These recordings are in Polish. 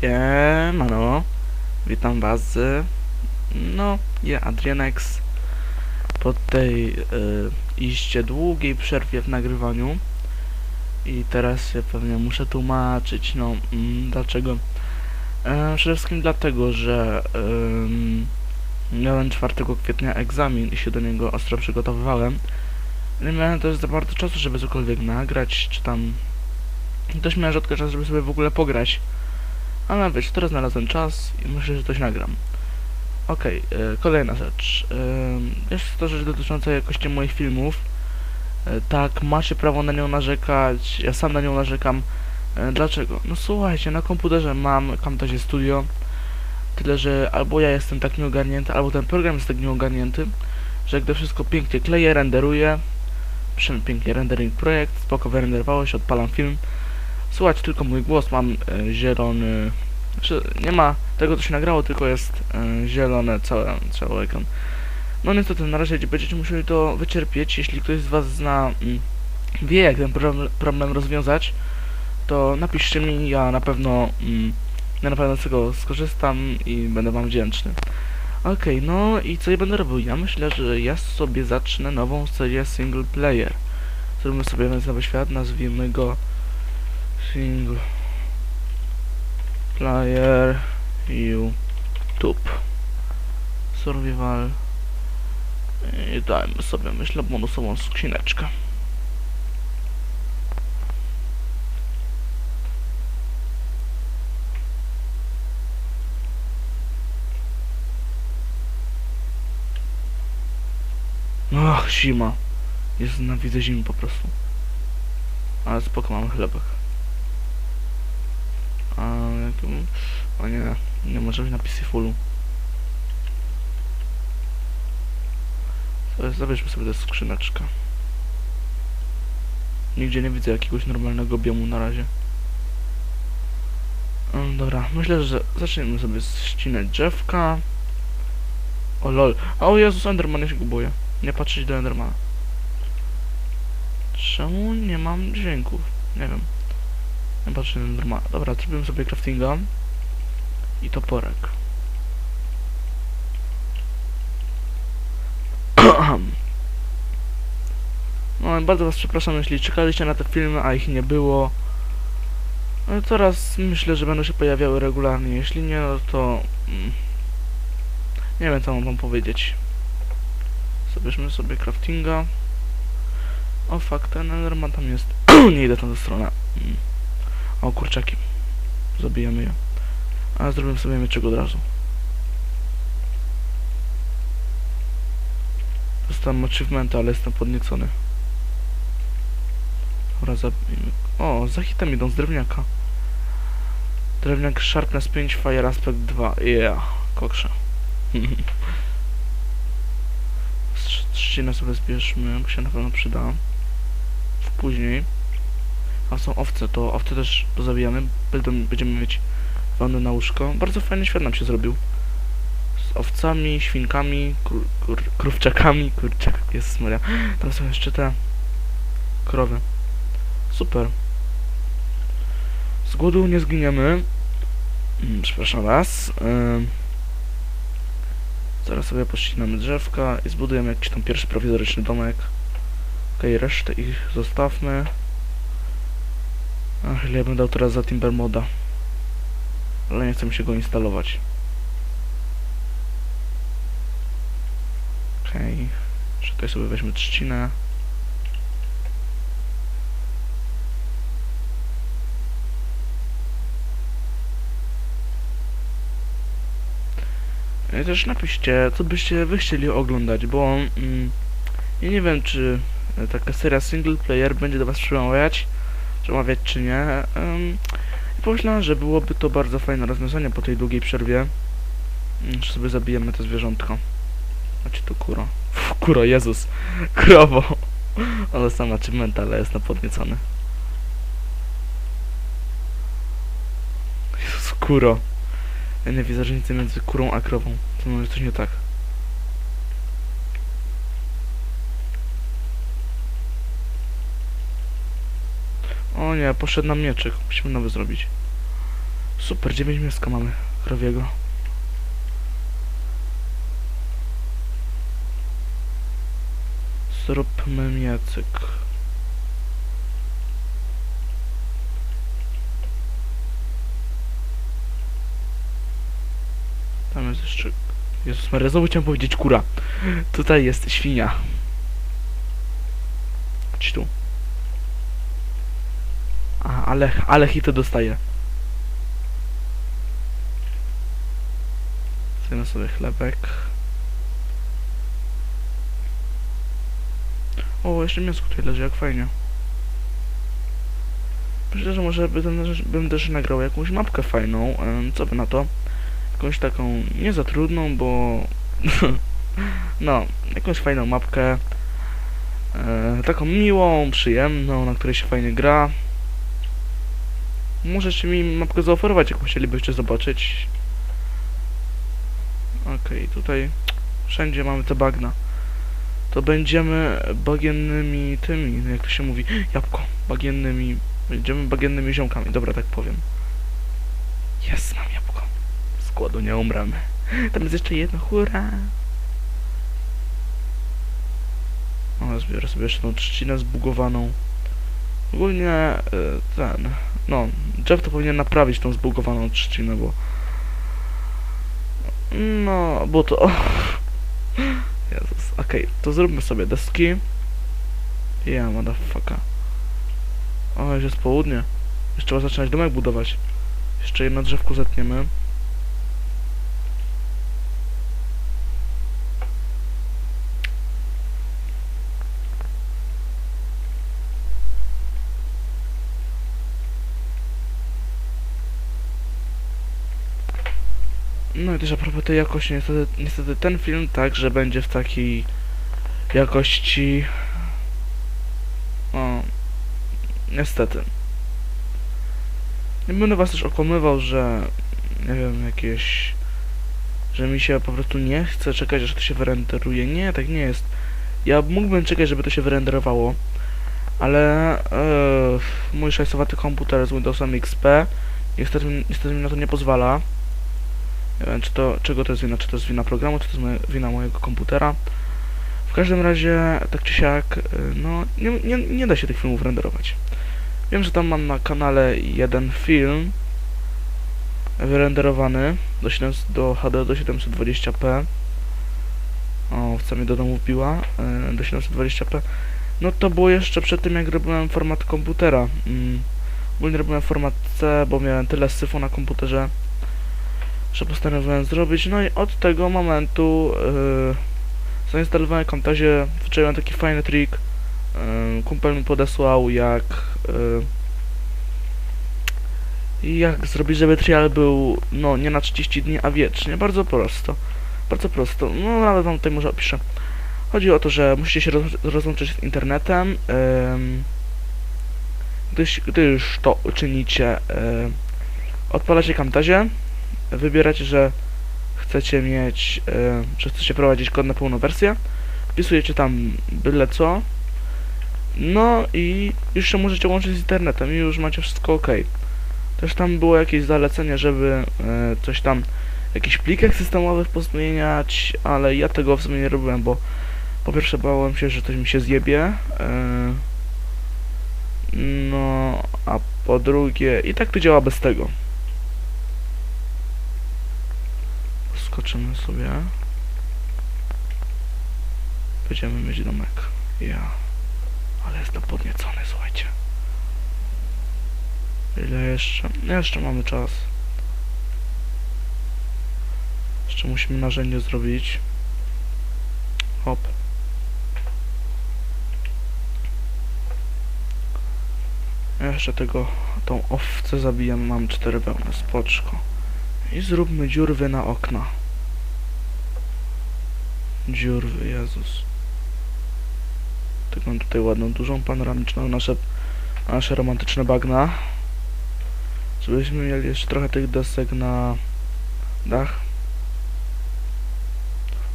Siemano, witam was no, ja Adrianex po tej y, iście długiej przerwie w nagrywaniu i teraz się pewnie muszę tłumaczyć, no, mm, dlaczego. E, przede wszystkim dlatego, że ym, miałem 4 kwietnia egzamin i się do niego ostro przygotowywałem. Nie miałem też za bardzo czasu, żeby cokolwiek nagrać, czy tam... Też miałem rzadko czas, żeby sobie w ogóle pograć. Ale wiesz, teraz znalazłem czas i myślę, że coś nagram. Okej, e, kolejna rzecz. E, jest to rzecz dotycząca jakości moich filmów. E, tak, macie prawo na nią narzekać, ja sam na nią narzekam. E, dlaczego? No słuchajcie, na komputerze mam Camtasia Studio. Tyle, że albo ja jestem tak nieogarnięty, albo ten program jest tak nieogarnięty, że gdy wszystko pięknie kleję, renderuje, Przyszedł pięknie rendering projekt, spoko wyrenderowało się, odpalam film. Słuchajcie tylko mój głos, mam e, zielony... Znaczy, nie ma tego, co się nagrało, tylko jest e, zielone cały, cały ekran. No niestety, na razie będziecie musieli to wycierpieć. Jeśli ktoś z Was zna, mm, wie jak ten problem, rozwiązać, to napiszcie mi, ja na pewno, mm, ja na pewno z tego skorzystam i będę Wam wdzięczny. Okej, no i co ja będę robił? Ja myślę, że ja sobie zacznę nową serię single player. Zrobimy sobie więc nowy świat, nazwijmy go single player YouTube survival i dajmy sobie, myślę, bonusową skrzyneczkę. Ach, zima. Jest nienawidzę zimy po prostu. Ale spoko, mam chlebek. A jakim... O nie, nie może być na PC fullu. Zabierzmy sobie tę skrzyneczkę. Nigdzie nie widzę jakiegoś normalnego biomu na razie. Mm, dobra, myślę, że zaczniemy sobie ścinać drzewka. O lol. O Jezus, Enderman, ja się go. Nie patrzeć do Endermana. Czemu nie mam dźwięków? Nie wiem. Patrzę Endermana. Dobra, zrobimy sobie craftinga. I toporek. No, bardzo was przepraszam, jeśli czekaliście na te filmy, a ich nie było. Ale teraz myślę, że będą się pojawiały regularnie. Jeśli nie, no to... mm, Nie wiem, co mam wam powiedzieć. Zabierzmy sobie craftinga. O fuck, ten Enderman tam jest. nie idę tam do stronę. O kurczaki. Zabijemy je. A zrobimy sobie mieczek od razu. Dostałem achievementa, ale jestem podniecony. Dobra, zabijmy. O, za hitem idą z drewniaka. Drewniak Sharpness 5, Fire Aspect 2. Yeah, koksze. Trzcinę sobie zbierzmy, bo się na pewno przyda. Później. A są owce, to owce też pozabijamy. Będziemy mieć wanny na łóżko. Bardzo fajny świat nam się zrobił. Z owcami, świnkami, kur, kur, krówczakami, kurczak, jest smaria. Tam są jeszcze te krowy. Super. Z głodu nie zginiemy. Mm, Przepraszam. Ym. Zaraz sobie pościnamy drzewka i zbudujemy jakiś tam pierwszy prowizoryczny domek. Okej, resztę ich zostawmy. Ach, ile ja bym dał teraz za Timber Moda. Ale nie chcę mi się go instalować. Okej. Okay. Tutaj sobie weźmy trzcinę. I też napiszcie, co byście wy chcieli oglądać, bo mm, ja nie wiem, czy taka seria single player będzie do was przemawiać, przemawiać czy nie. Um, pomyślałem, że byłoby to bardzo fajne rozwiązanie po tej długiej przerwie, mm, że sobie zabijemy to zwierzątko. Znaczy to kuro. Uf, kuro, Jezus. Krowo. Ale sam achievement, ale jest napodniecony. Jezus, kuro. Ja nie widzę różnicy między kurą a krową. To może coś nie tak. Nie, poszedł nam mieczyk. Musimy nowy zrobić. Super, 9 mięska mamy krowiego. Zróbmy miecyk. Tam jest jeszcze... Jezus Maria, znowu chciałem powiedzieć kura. Tutaj jest świnia. Chodź tu. Ale, ale hity dostaje. Zjemy sobie chlebek. O, jeszcze mięsko tutaj leży, jak fajnie. Myślę, że może bym, bym też nagrał jakąś mapkę fajną. Co by na to? Jakąś taką nie za trudną, bo... no, jakąś fajną mapkę. E, taką miłą, przyjemną, na której się fajnie gra. Możecie mi mapkę zaoferować, jaką chcielibyście zobaczyć. Okej, tutaj wszędzie mamy te bagna. To będziemy bagiennymi tymi, jak to się mówi, jabłko, bagiennymi, będziemy bagiennymi ziomkami, dobra, tak powiem. Jest, mam jabłko. Z głodu nie umremy. Tam jest jeszcze jedno, hurra! O, zbiorę sobie jeszcze tą trzcinę zbugowaną. Ogólnie y, ten, no, Jeff to powinien naprawić tą zbugowaną trzcinę, bo no, bo to... Jezus, okej, to zróbmy sobie deski. Ja, motherfucker. O, już jest południe. Jeszcze trzeba zaczynać domek budować. Jeszcze jedno drzewko zetniemy. No i też a propos tej jakości, niestety, niestety ten film także będzie w takiej jakości... O, niestety. Nie będę was też okłamywał, że nie wiem, jakieś... że mi się po prostu nie chce czekać, aż to się wyrenderuje. Nie, tak nie jest. Ja mógłbym czekać, żeby to się wyrenderowało, ale e, mój szajsowaty komputer z Windowsem XP niestety, niestety mi na to nie pozwala. Nie wiem, czy to, czego to jest wina, czy to jest wina programu, czy to jest wina mojego komputera. W każdym razie, tak czy siak, y, no, nie, nie, nie da się tych filmów renderować. Wiem, że tam mam na kanale jeden film wyrenderowany do, 700, do HD do 720p. O, chce mnie do domu wbiła, y, do 720p. No to było jeszcze przed tym, jak robiłem format komputera. Mm. Ogólnie robiłem format C, bo miałem tyle syfu na komputerze, że postanowiłem zrobić. No i od tego momentu yy, zainstalowałem Camtasię, wyczaiłem taki fajny trik. Yy, kumpel mi podesłał jak yy, jak zrobić, żeby trial był no nie na 30 dni, a wiecznie. Bardzo prosto. Bardzo prosto. No ale wam tutaj może opiszę. Chodzi o to, że musicie się roz, rozłączyć z internetem. Yy, gdyż, gdy już to uczynicie, yy, odpalacie Camtasię wybieracie, że chcecie mieć, e, że chcecie prowadzić kod na pełną wersję, wpisujecie tam byle co, no i już się możecie łączyć z internetem i już macie wszystko ok. Też tam było jakieś zalecenie, żeby e, coś tam, jakiś plikach systemowych pozmieniać, ale ja tego w sumie nie robiłem, bo po pierwsze bałem się, że coś mi się zjebie, e, no a po drugie i tak to działa bez tego. Skoczymy sobie. Będziemy mieć domek. Ja. Ale jestem podniecony, słuchajcie. Ile jeszcze? Jeszcze mamy czas. Jeszcze musimy narzędzie zrobić. Hop. Jeszcze tego, tą owcę zabijam, mam cztery wełny, spoczko. I zróbmy dziurwy na okna. Dziurwy, Jezus. Tak mam tutaj ładną, dużą panoramiczną nasze, nasze romantyczne bagna. Żebyśmy mieli jeszcze trochę tych desek na dach.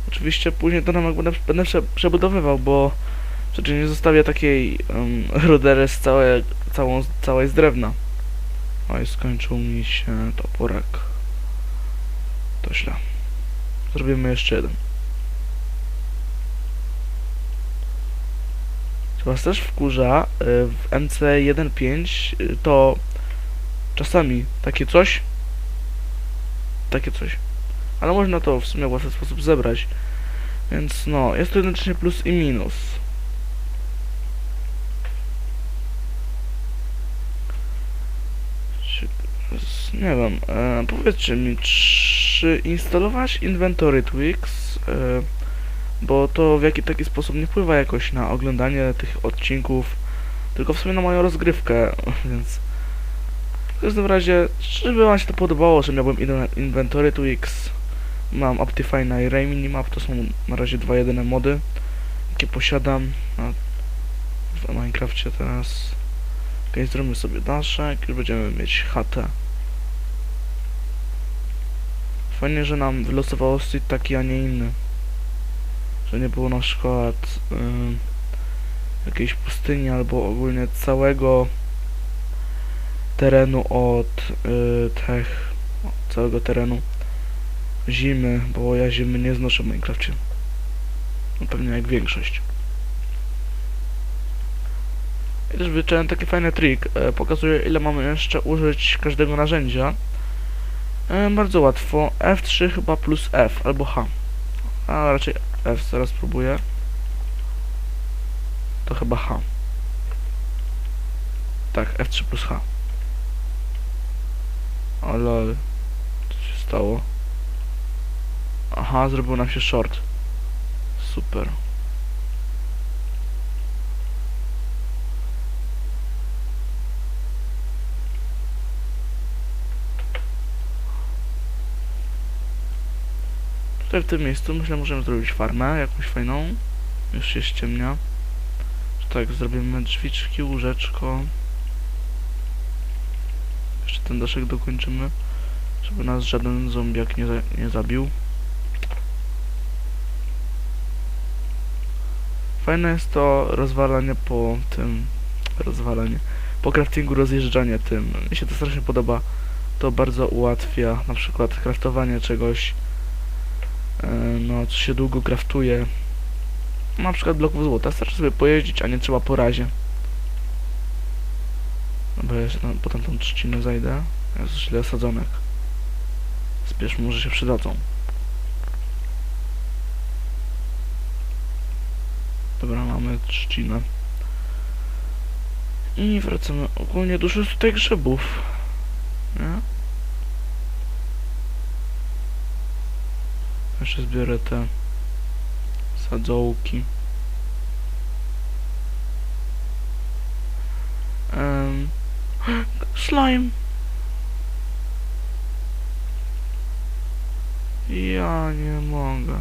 Oczywiście później to domek będę, będę prze, przebudowywał, bo przecież nie zostawię takiej um, rudery z całe, całą, całej z drewna. Oj, skończył mi się toporek. To źle. Zrobimy jeszcze jeden. Co was też wkurza, y, w MC1.5 y, to czasami takie coś, takie coś, ale można to w sumie w łatwy sposób zebrać, więc no, jest to jednocześnie plus i minus. Nie wiem, e, powiedzcie mi, czy instalować Inventory Tweaks, e, bo to w jaki taki sposób nie wpływa jakoś na oglądanie tych odcinków, tylko w sumie na moją rozgrywkę, więc w każdym razie, żeby wam się to podobało, że miałbym inwe- Inventory Tweaks, mam Optifine i Ray Minimap, to są na razie dwa jedyne mody, jakie posiadam w Minecrafcie teraz. Ok, zrobimy sobie daszek i będziemy mieć chatę. Fajnie, że nam wylosowało street taki, a nie inny. Że nie było na przykład ym, jakiejś pustyni albo ogólnie całego terenu od y, tych, całego terenu zimy, bo ja zimy nie znoszę w Minecrafcie. No pewnie jak większość. I też wyczaiłem taki fajny trik. E, pokazuje ile mamy jeszcze użyć każdego narzędzia. E, bardzo łatwo. F3 chyba plus F albo H. A raczej F, zaraz spróbuję. To chyba H. Tak, F3 plus H. Ale co się stało? Aha, zrobił nam się short. Super. Tutaj w tym miejscu myślę możemy zrobić farmę jakąś fajną. Już się ściemnia. Tak, zrobimy drzwiczki, łóżeczko. Jeszcze ten daszek dokończymy, żeby nas żaden zombiak nie, za nie zabił. Fajne jest to rozwalanie po tym... rozwalanie. Po craftingu rozjeżdżanie tym. Mi się to strasznie podoba. To bardzo ułatwia na przykład craftowanie czegoś, no, co się długo craftuje. Na przykład bloków złota. Starczy sobie pojeździć, a nie trzeba po razie. Bo ja się tam, potem tą trzcinę zajdę. Jest źle sadzonek. Spiesz, może się przydadzą. Dobra, mamy trzcinę. I wracamy. Ogólnie dużo jest tutaj grzybów. Nie? Jeszcze zbiorę te sadzołki. Slime. Ja nie mogę.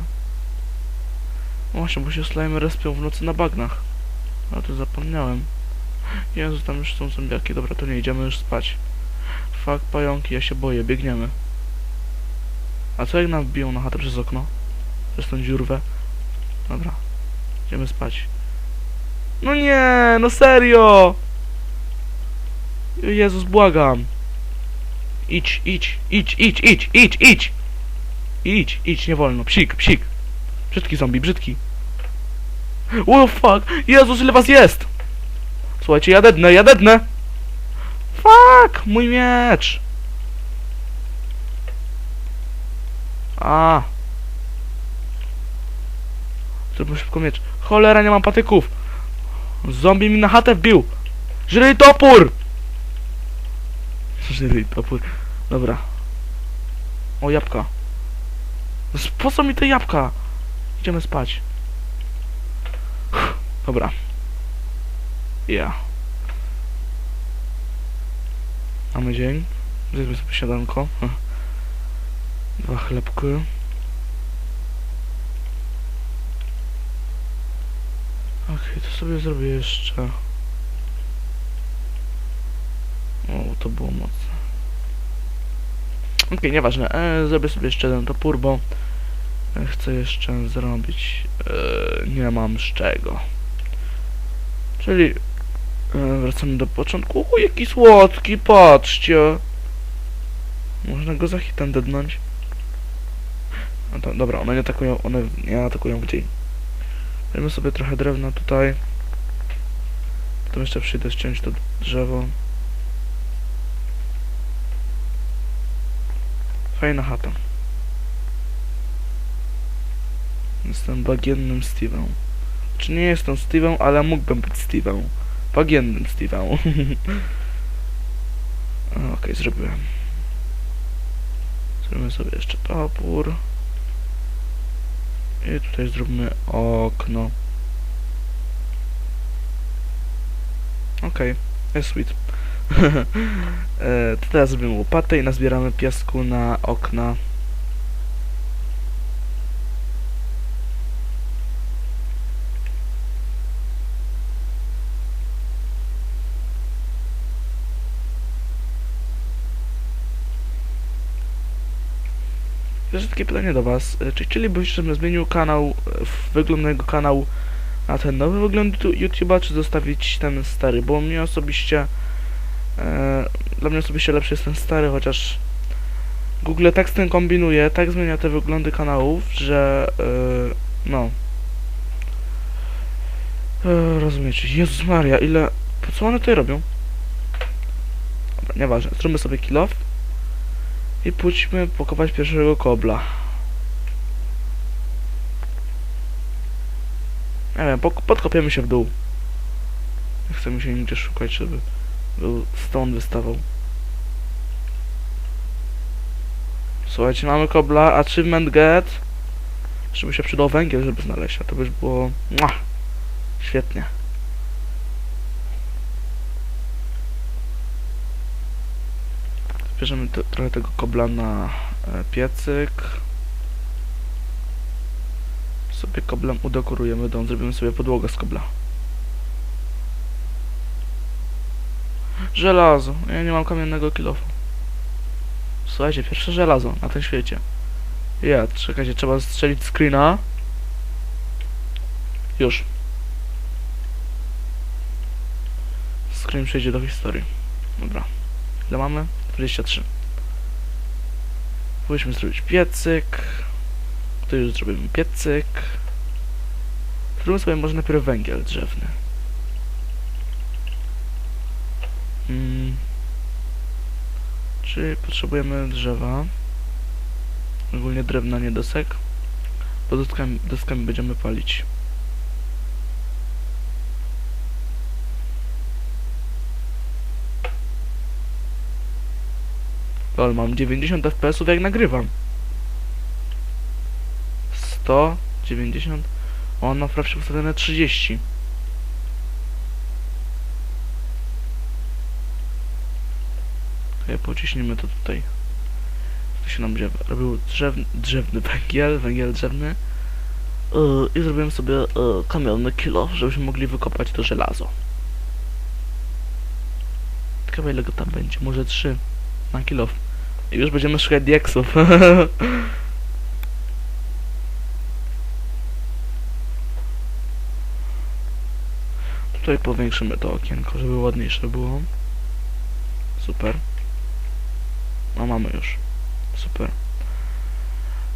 Właśnie, bo się slime respią w nocy na bagnach. A to zapomniałem. Jezu, tam już są zombiaki. Dobra, to nie idziemy już spać. Fuck, pająki, ja się boję, biegniemy. A co jak nam wbiją na chatę przez okno? Przez tą dziurwę? Dobra, idziemy spać. No nie, no serio! Jezus, błagam. Idź, idź, idź, idź, idź, idź, idź! Idź, idź, nie wolno. Psik, psik. Brzydki zombie, brzydki. The fuck? Jezus, ile was jest? Słuchajcie, ja dednę, ja dednę! Fuck! Mój miecz! A. Zróbmy szybko miecz. Cholera, nie mam patyków! Zombie mi na chatę wbił! Żyj topór! Żyj topór. Dobra. O, jabłka. Po co mi te jabłka? Idziemy spać. Dobra. Ja. Mamy dzień. Zjedzmy sobie śniadanko. Dwa chlebki. Okej, to sobie zrobię jeszcze. O, to było mocne. Okej, nieważne. E, zrobię sobie jeszcze jeden topór, bo e, chcę jeszcze zrobić. E, nie mam z czego. Czyli E, Wracamy do początku. O, jaki słodki, patrzcie. Można go za hitem dednąć. No to, dobra, one nie atakują, one nie atakują gdzie. Weźmy sobie trochę drewna tutaj. Potem jeszcze przyjdę ściąć to drzewo. Fajna chata. Jestem bagiennym Steve'em. Czy nie jestem Steve'em, ale mógłbym być Steve'em. Bagiennym Steve'em. Okej, zrobiłem. Zrobimy sobie jeszcze topór. I tutaj zróbmy okno. Okej, jest sweet. e, teraz zrobimy łopatę i nazbieramy piasku na okna. Jeszcze takie pytanie do was. E, Czy chcielibyście, żebym zmienił kanał, e, wygląd mojego kanału na ten nowy wygląd tu- YouTube'a, czy zostawić ten stary? Bo mnie osobiście, e, dla mnie osobiście lepszy jest ten stary, chociaż Google tak z tym kombinuje, tak zmienia te wyglądy kanałów, że e, no. E, rozumiecie? Jezus Maria, ile... Po co one tutaj robią? Dobra, nieważne. Zróbmy sobie kill off. I pójdźmy pokopać pierwszego kobla. Nie wiem, podkopiemy się w dół. Nie chcemy się nigdzie szukać, żeby był stąd wystawał. Słuchajcie, mamy kobla, achievement get. Jeszcze by się przydał węgiel, żeby znaleźć, a to by było... Mua! Świetnie. Bierzemy te, trochę tego kobla na e, piecyk. Sobie koblem udekorujemy dom, zrobimy sobie podłogę z kobla. Żelazo. Ja nie mam kamiennego kilofu. Słuchajcie, pierwsze żelazo na tym świecie. Ja, czekajcie, trzeba strzelić screena. Już. Screen przejdzie do historii. Dobra. Ile mamy? 23. Powinniśmy zrobić piecyk. Tu już zrobimy piecyk. Zróbmy sobie może najpierw węgiel drzewny. Mm. Czy potrzebujemy drzewa? Ogólnie drewna, nie desek. Bo deskami, deskami będziemy palić. Lol, mam 90 fps jak nagrywam. 190. On ma wprawdzie ustawione 30. Okay, pociśnijmy to tutaj. To się nam będzie robił drzewny, drzewny węgiel, węgiel drzewny. Yy, I zrobiłem sobie yy, kamienny kilo, żebyśmy mogli wykopać to żelazo. Ciekawe ile go tam będzie, może 3 na kilo. I już będziemy szukać dieksów. Tutaj powiększymy to okienko, żeby ładniejsze było. Super. No mamy już. Super.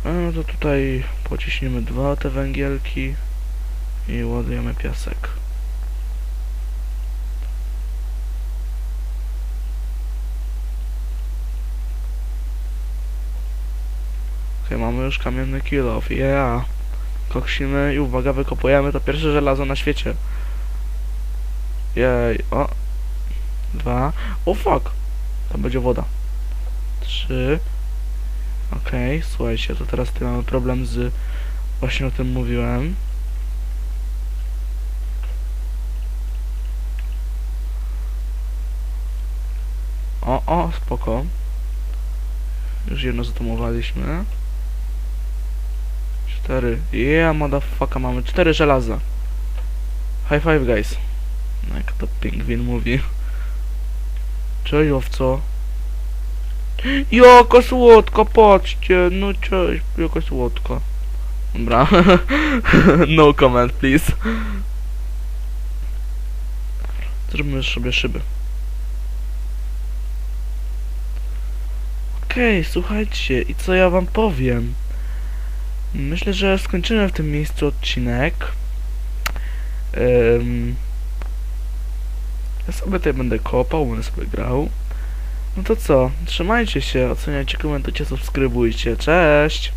No to tutaj pociśniemy dwa te węgielki i ładujemy piasek. Okej, mamy już kamienny kill off. Yeah. Koksimy i uwaga, wykopujemy to pierwsze żelazo na świecie. Jej, o. Dwa. O fuck. Tam będzie woda. Trzy. Okej, słuchajcie, to teraz tutaj mamy problem z... Właśnie o tym mówiłem. O, o, spoko. Już jedno zatomowaliśmy. Cztery. Yeah, motherfucker, mamy cztery żelaza. High five, guys. No jak to pingwin mówi. Cześć, owco. Jaka słodka, patrzcie. No cześć, jaka słodka. Dobra. no comment, please. Zróbmy sobie szyby. Okej, słuchajcie, i co ja wam powiem? Myślę, że skończymy w tym miejscu odcinek. Em, ja sobie tutaj będę kopał, będę sobie grał. No to co? Trzymajcie się, oceniajcie, komentujcie, subskrybujcie. Cześć!